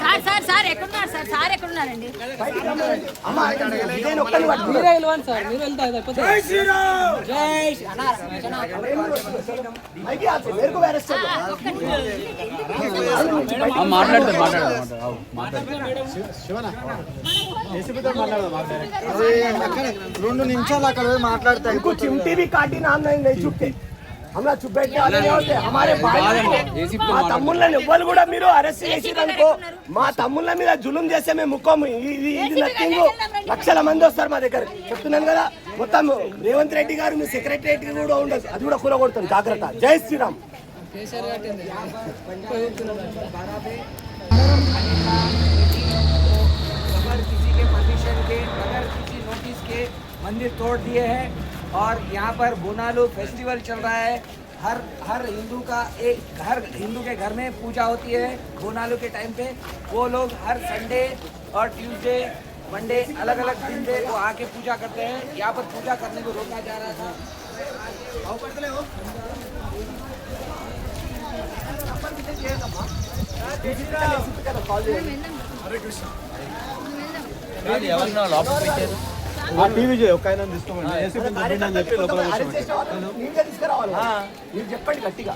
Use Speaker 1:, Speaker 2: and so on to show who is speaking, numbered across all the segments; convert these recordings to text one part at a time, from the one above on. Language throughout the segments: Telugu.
Speaker 1: సార్ సార్ సార్ ఎక్కడున్నారు? సార్ సార్ ఎక్కడున్నారండి?
Speaker 2: మీరే వెళ్ళండి సార్ మీరు వెళ్తే అది అయిపోతుంది జై శ్రీ- అన్నా, అన్నా.
Speaker 3: మాట్లాడతారు మాట్లాడదాం
Speaker 4: రెండు నిమిషాలు అక్కడ పోయి మాట్లాడతాను
Speaker 5: इनको चिमटी भी काटी नाम नहीं नहीं चुपते हमरा चुप बैठने वाले नहीं होते हमारे భార్య మా తమ్ముళ్ళని ఎవ్వరు కూడా మీరు అరెస్ట్ చేసిరనుకో మా తమ్ముళ్ళ మీద జులుం చేస్తే మేము ముఖం ఇది ఇది నథింగ్ లక్షల మంది వస్తారు మా దగ్గర చెప్తున్నాను కదా మొత్తం రేవంత్ రెడ్డి గారు మీ సెక్రటరియట్ కూడా ఉండదు అది కూడా కూరగొడతాం జాగ్రత్త జై శ్రీరామ్
Speaker 2: కేసీఆర్ కట్టింది
Speaker 6: बगैर किसी के परमिशन के बगैर किसी नोटिस के मंदिर तोड़ दिए हैं और यहाँ पर बोनालू फेस्टिवल चल रहा है हर हर हिंदू का एक हर हिंदू के घर में पूजा होती है बोनालू के टाइम पे वो लोग हर संडे और ट्यूसडे मंडे अलग अलग दिन पे वो आके पूजा करते हैं यहाँ पर पूजा करने को रोका जा रहा था
Speaker 3: ఎవరినో లోపల పెట్టారు?
Speaker 4: ఆ టీవీ చేయి ఒక ఆయన తీసుకోమని. ఏసీపీ దొబ్బిండు అని చెప్పి లోపల
Speaker 5: అరెస్ట్ చేసే వాళ్ళు నీట్గా తీసుకురావాలి. మీరు చెప్పండి గట్టిగా.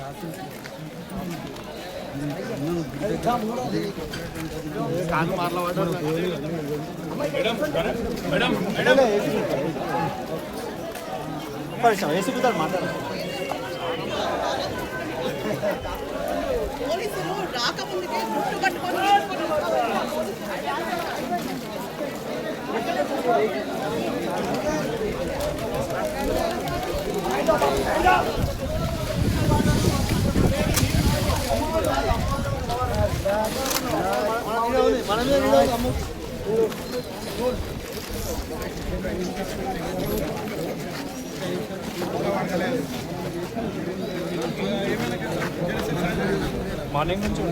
Speaker 4: ఒక్క నిమిషం ఏసీపీ తో మాట్లాడాలి
Speaker 7: పోలీసులు రాకముందుకే గుట్టు పట్టుకొని
Speaker 4: మార్నింగ్ నుంచి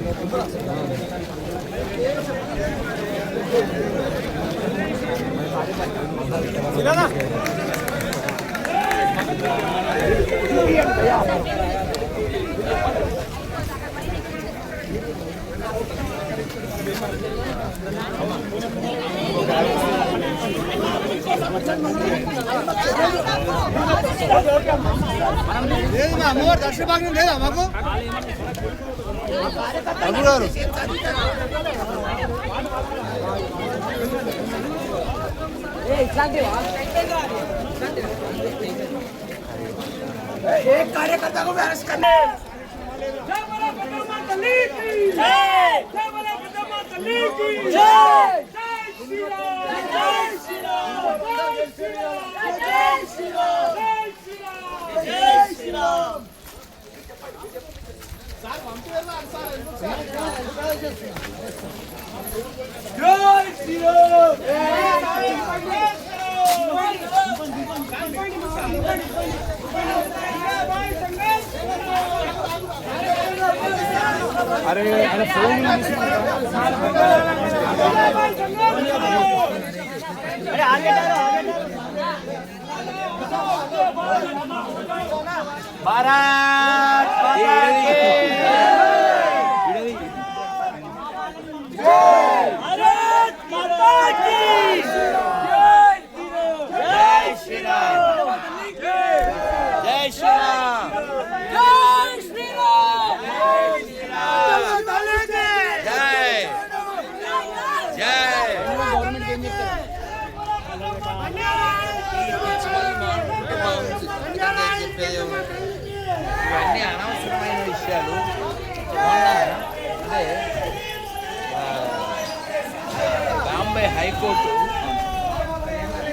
Speaker 4: లేదు మా అమ్మవారు దర్శన భాగ్యం లేదా మాకు రఘు గారు
Speaker 5: एक कार्यकर्ता को भी अरेस्ट करने
Speaker 4: అరే అరే ఫోన్
Speaker 3: అరే మాతా కీ జై శ్రీరామ్ జై శ్రీరామ్ జై జై
Speaker 2: గవర్నమెంట్ ఏం చెప్తారు
Speaker 3: ఇవన్నీ అనవసరమైన విషయాలు మొన్న అంటే ఆ, బాంబే హైకోర్టు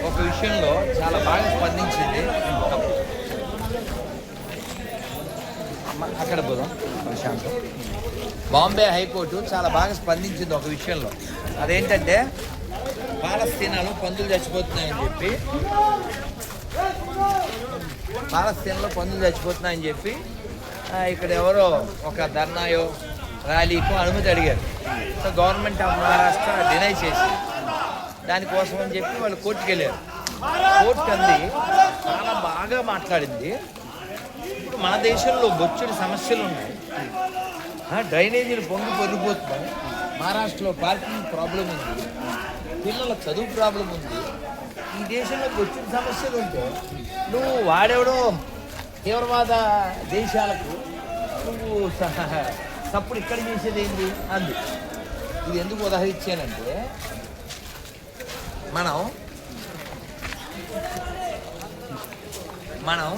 Speaker 3: ఒక విషయంలో చాలా బాగా స్పందించింది. అక్కడ పోదాం ప్రశాంతం. బాంబే హైకోర్టు చాలా బాగా స్పందించింది ఒక విషయంలో. అదేంటంటే పాలస్తీనాలో పందులు చచ్చిపోతున్నాయని చెప్పి పాలస్తీన్లో పందులు చచ్చిపోతున్నాయని చెప్పి ఇక్కడ ఎవరో ఒక ధర్నాయో ర్యాలీకో అనుమతి అడిగారు. So government of Maharashtra deny చేసి దానికోసం అని చెప్పి వాళ్ళు కోర్టుకు వెళ్ళారు కోర్టు అంది చాలా బాగా మాట్లాడింది. ఇప్పుడు మన దేశంలో బొచ్చుడి సమస్యలు ఉన్నాయి. ఆ, డ్రైనేజీలు పొంగి పొంగిపోతున్నాయి మహారాష్ట్రలో పార్కింగ్ ప్రాబ్లం ఉంది. పిల్లల చదువు ప్రాబ్లం ఉంది. ఈ దేశంలో బొచ్చుడి సమస్యలు ఉంటే నువ్వు వాడెవడో తీవ్రవాద దేశాలకు నువ్వు సహ- తప్పుడు ఇక్కడ చేసేది ఏంటి అంది. ఇది ఎందుకు ఉదాహరించానంటే మనం మనం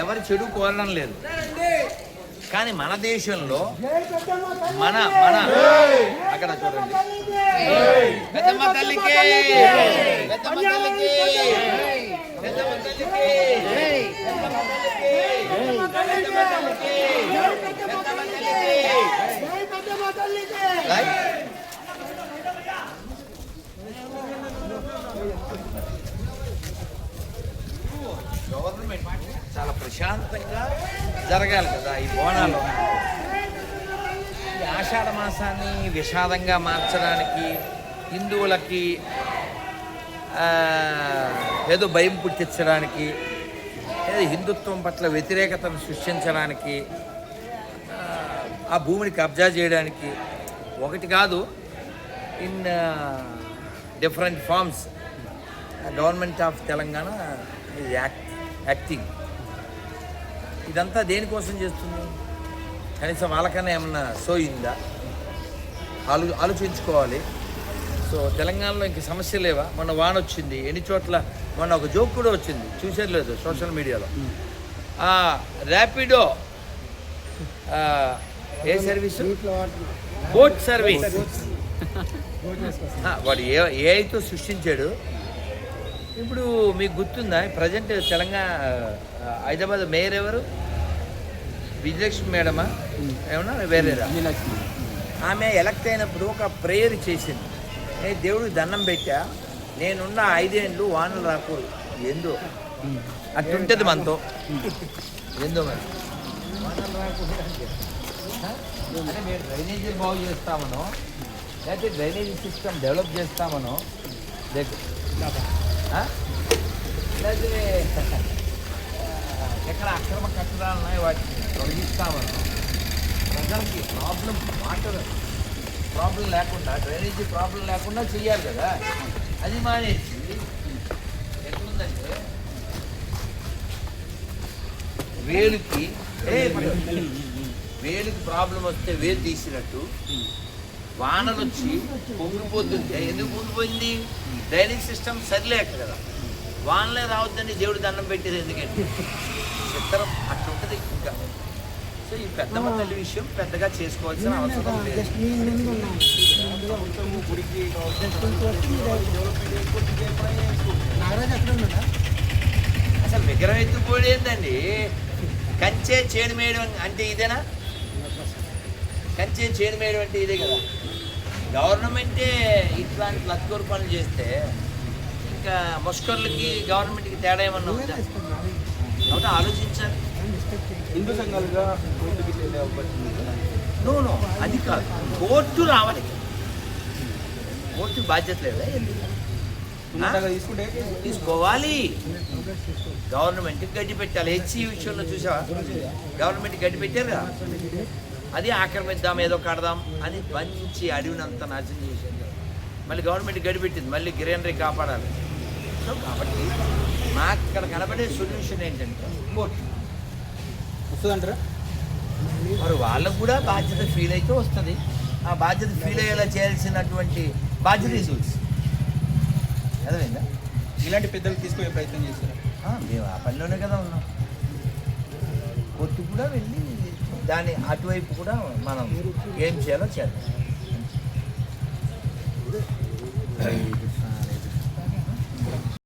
Speaker 3: ఎవరి చెడు కోరడం లేదు. కానీ మన దేశంలో మన మన అక్కడ చూడండి. పెద్దమ్మ తల్లికి పెద్దమ్మ తల్లికి. పెద్దమ్మ తల్లికి పెద్దమ్మ తల్లికి పెద్దమ్మ తల్లికి పెద్దమ్మ తల్లికి రైట్ గవర్నమెంట్ చాలా ప్రశాంతంగా జరగాలి కదా ఈ బోనాలు ఈ ఆషాఢ మాసాన్ని విషాదంగా మార్చడానికి హిందువులకి ఏదో భయం పుట్టించడానికి ఏదో హిందుత్వం పట్ల వ్యతిరేకతను సృష్టించడానికి ఆ, భూమిని కబ్జా చేయడానికి ఒకటి కాదు in different forms government of Telangana is act acting. ఇదంతా దేనికోసం చేస్తుంది? కనీసం వాళ్ళకన్నా ఏమన్నా సోయిందా ఆలో ఆలోచించుకోవాలి. సో తెలంగాణలో ఇంక సమస్య లేవా? మొన్న వాన వచ్చింది. ఎన్ని చోట్ల మొన్న ఒక జోక్ కూడా వచ్చింది. చూసేది లేదు సోషల్ మీడియాలో. ర్యాపిడో ఏ సర్వీస్? Boat service. వాడు ఏ ఏ అయితే సృష్టించాడు? ఇప్పుడు మీకు గుర్తుందా? ప్రజెంట్ తెలంగాణ హైదరాబాద్ మేయర్ ఎవరు? విజయలక్ష్మి మేడమా? ఏమన్నా? వేరేరా? ఆమె ఎలక్ట్ అయినప్పుడు ఒక ప్రేయర్ చేసింది. నేను దేవుడికి దండం పెట్టా? నేనున్న ఐదేళ్ళు వానలు రాకూడదు. ఏందో అట్టుంటది మనతో. ఏందో మరి? వానలు రాకూడదు మేము డ్రైనేజీ బాగు చేస్తామనో లేకపోతే డ్రైనేజీ సిస్టమ్ డెవలప్ చేస్తామనో? లేకపోతే ఎక్కడ అక్రమ కట్టడాలు ఉన్నాయి వాటిని తొలగిస్తామన్నా ప్రజలకి ప్రాబ్లం వాటర్ ప్రాబ్లం లేకుండా డ్రైనేజీ ప్రాబ్లం లేకుండా చెయ్యాలి కదా. అది మానేసి ఎట్లుందంటే వేలుకి వేలుకి ప్రాబ్లం వస్తే వేలు తీసినట్టు వానలు వచ్చి పొంగిపోతుంటే ఎందుకు పొంగిపోయింది? డ్రైనేజ్ సిస్టమ్ సరిలేక కదా. వానలే రావద్దని దేవుడు దండం పెట్టేది ఎందుకంటే చిత్రం అట్లుంటది సో ఈ పెద్దమ్మ తల్లి విషయం పెద్దగా చేసుకోవాల్సిన అవసరం లేదు. అసలు విగ్రహం ఎత్తుకోవడం ఏందండి? కంచే చేను మేయడం అంటే ఇదేనా? కంచే చేను మేయడం అంటే ఇదే కదా. గవర్నమెంటే ఇట్లాంటి లత్కూరు పనులు చేస్తే ఇంకా ముష్కర్లకి గవర్నమెంట్కి తేడా ఏమన్నా ఉందా? కాబట్టి ఆలోచించాలి.
Speaker 4: హిందూ సంఘాలుగా కోర్టుకి వెళ్ళే అవకాశం
Speaker 3: నో నో అది కాదు. కోర్టు రావాలి. కోర్టు బాధ్యత లేదా
Speaker 4: తీసుకుంటే
Speaker 3: తీసుకోవాలి. గవర్నమెంట్ గడ్డి పెట్టాలి. హెచ్సి విషయంలో చూసావా? గవర్నమెంట్ గడ్డి పెట్టారు కదా? అది ఆక్రమిద్దాం ఏదో కడదాం అని మంచి అడవినంతా నాశనం చేసేది మళ్ళీ గవర్నమెంట్ గడ్డి పెట్టింది. మళ్ళీ గ్రీనరీ కాపాడాలి. సో కాబట్టి నాకు ఇక్కడ కనబడే సొల్యూషన్ ఏంటంటే కోర్టు.
Speaker 4: వస్తుందంటారా?
Speaker 3: మరి వాళ్ళకు కూడా బాధ్యత ఫీల్ అయితే వస్తుంది. ఆ బాధ్యత ఫీల్ అయ్యేలా చేయాల్సినటువంటి బాధ్యత రిసూల్స్ అర్థమైందా?
Speaker 4: ఇలాంటి పెద్దలు తీసుకునే ప్రయత్నం చేస్తారు?
Speaker 3: మేము ఆ పనిలోనే కదా ఉన్నాం. కొట్టు కూడా వెళ్ళి దాని అటువైపు కూడా మనం ఏం చేయాలో చేద్దాం.